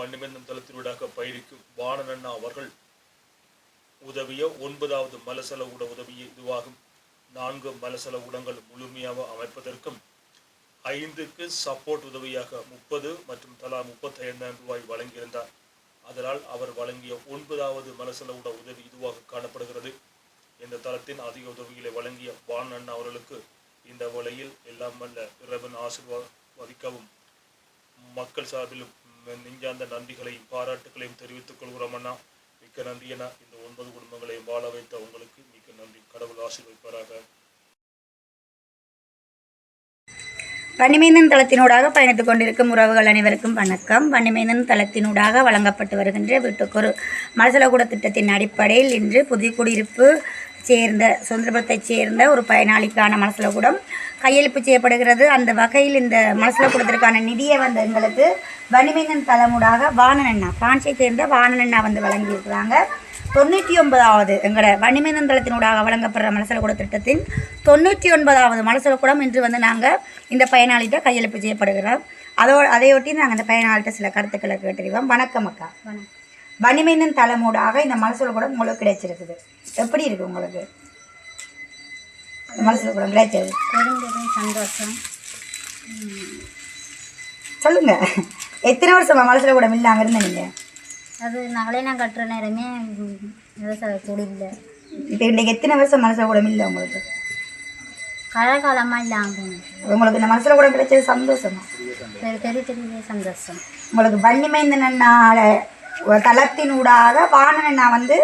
வன்னிமந்தம் தளத்தினூடாக பயணிக்கும் வானநண்ணா அவர்கள் உதவிய ஒன்பதாவது மலசல உட உதவிய இதுவாகும். நான்கு மலசல உடங்கள் முழுமையாக அமைப்பதற்கும் ஐந்துக்கு சப்போர்ட் உதவியாக முப்பது மற்றும் தலா முப்பத்தைந்தாயிரம் ரூபாய் வழங்கியிருந்தார். அதனால் அவர் வழங்கிய ஒன்பதாவது மலசல உட உதவி இதுவாக காணப்படுகிறது. இந்த தளத்தின் அதிக உதவிகளை வழங்கிய வான் அண்ணா அவர்களுக்கு இந்த வலையில் எல்லாம் வல்ல இறைவன் ஆசிர்வாதிக்கவும் மக்கள் சார்பிலும் நெஞ்சார்ந்த நன்றிகளையும் பாராட்டுகளையும் தெரிவித்துக் கொள்கிறோம் அண்ணா. மிக்க நன்றி என இந்த ஒன்பது குடும்பங்களையும் வாழ வைத்த உங்களுக்கு மிக்க நன்றி. கடவுள் ஆசீர்வைப்பாராக வன்னிமேந்தன் தளத்தினூடாக பயணித்துக் கொண்டிருக்கும் உறவுகள் அனைவருக்கும் வணக்கம். வன்னிமேந்தன் தளத்தினூடாக வழங்கப்பட்டு வருகின்ற வீட்டுக்கொரு மலசலகூட திட்டத்தின் அடிப்படையில் இன்று புதிய குடியிருப்பு சேர்ந்த சுதந்திரபுரத்தைச் சேர்ந்த ஒரு பயனாளிக்கான மனசில் கூடம் கையெழுப்பு செய்யப்படுகிறது. அந்த வகையில் இந்த மனசில் கூடத்திற்கான நிதியை வந்து எங்களுக்கு வன்னிமேந்தன் தலைமுடாக வானனண்ணா பிரான்ஸை சேர்ந்த வானனண்ணா வந்து வழங்கியிருக்கிறாங்க. தொண்ணூற்றி ஒன்பதாவது எங்களோட வணிமேந்தன் தளத்தினூடாக வழங்கப்படுற மலசலக்கூட திட்டத்தின் தொண்ணூற்றி ஒன்பதாவது மலசலக்கூடம் இன்று வந்து நாங்கள் இந்த பயனாளிகிட்ட கையெழுப்பு செய்யப்படுகிறோம். அதோட அதையொட்டி நாங்கள் இந்த பயனாளிகிட்ட சில கருத்துக்களை கேட்டறிவோம் வணக்கம் அக்கா. வணக்கம். வன்னிமேந்தன் தலைமூடாக இந்த மலசலக்கூடம் உங்களுக்கு கிடைச்சிருக்குது. எப்படி இருக்கு உங்களுக்கு? மலசலக்கூடம் கிடைச்சது? பெரும்பெரும் சந்தோஷம். சொல்லுங்க. எத்தனை வருஷமா மலசலக்கூடம் இல்லாமல் இருந்தீங்க அது நகலை நான் கட்டுற நேரமே விவசாய தொழிலில் இப்போ இன்றைக்கு எத்தனை வருஷம் மலசலக்கூடம் இல்லை உங்களுக்கு? கலை காலமாக இல்லாமல் போனது. உங்களுக்கு இந்த மலசலக்கூடம் கிடைச்சது சந்தோஷமா? பெரிய பெரிய சந்தோஷம். உங்களுக்கு வன்னிமைந்தன் அண்ணால ஒரு தளத்தினூடாக அண்ணா வந்து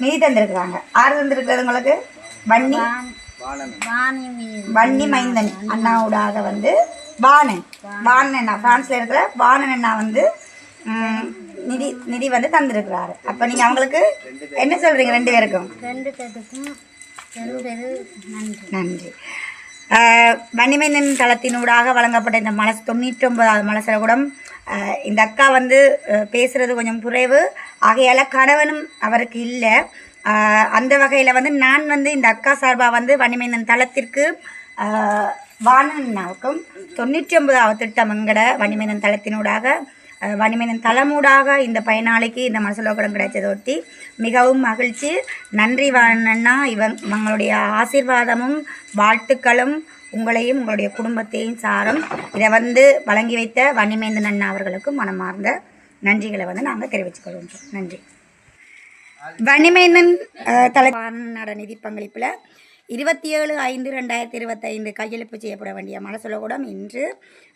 நிதி தந்திருக்கிறாங்க. ஆறு தந்திருக்கிறது உங்களுக்கு? வன்னி. வன்னி மைந்தன் அண்ணாவுடாக வந்து வாணன் வாணன் அண்ணா பிரான்ஸ்ல இருக்கிற வாணன் அண்ணா வந்து நிதி நிதி வந்து தந்திருக்கிறாரு. அப்போ நீங்கள் அவங்களுக்கு என்ன சொல்கிறீங்க ரெண்டு பேருக்கும்? ரெண்டு பேருக்கும் நன்றி. வன்னிமைந்தன் தளத்தினூடாக வழங்கப்பட்ட இந்த மலஸ் தொண்ணூற்றி ஒன்பதாவது மலசரகுடம் இந்த அக்கா வந்து பேசுகிறது கொஞ்சம் குறைவு. ஆகையால் கணவனும் அவருக்கு இல்லை. அந்த வகையில் வந்து நான் வந்து இந்த அக்கா சார்பாக வந்து வன்னிமைந்தன் தளத்திற்கு வானனாவுக்கும் தொண்ணூற்றி ஒன்பதாவது திட்டம் எங்கட வன்னிமைந்தன் தளத்தினூடாக அஹ் வன்னிமேனன் தலைமூடாக இந்த பயனாளிக்கு இந்த மனசுலோகடம் கிடைச்சதை ஒட்டி மிகவும் மகிழ்ச்சி. நன்றி வாணன்னா இவன் இவங்களுடைய ஆசீர்வாதமும் வாழ்த்துக்களும் உங்களையும் உங்களுடைய குடும்பத்தையும் சாரும். இதை வந்து வழங்கி வைத்த வன்னிமேந்தன் அண்ணா அவர்களுக்கும் மனமார்ந்த நன்றிகளை வந்து நாங்கள் தெரிவித்துக் கொள்கின்றோம். நன்றி. வன்னிமேந்தன் அஹ், நிதி பங்களிப்பில் இருபத்தி ஏழு ஐந்து ரெண்டாயிரத்தி இருபத்தைந்து கையெழுப்பு செய்யப்பட வேண்டிய மனசுலகூடம் இன்று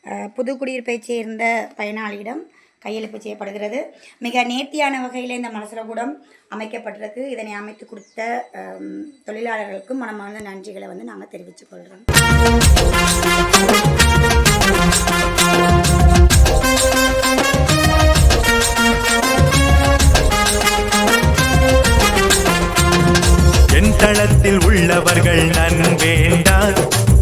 அஹ், புதுக்குடியிருப்பைச் சேர்ந்த பயனாளியிடம் கையெழுப்பு செய்யப்படுகிறது. மிக நேர்த்தியான வகையில் இந்த மலசுலகுடம் அமைக்கப்பட்டிருக்கு. இதனை அமைத்து கொடுத்த தொழிலாளர்களுக்கும் மனமார்ந்த நன்றிகளை வந்து நாங்கள் தெரிவித்துக் கொள்கிறோம் என் தளத்தில் உள்ளவர்கள் நன்வேண்டா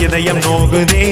இதயம் நோகுதே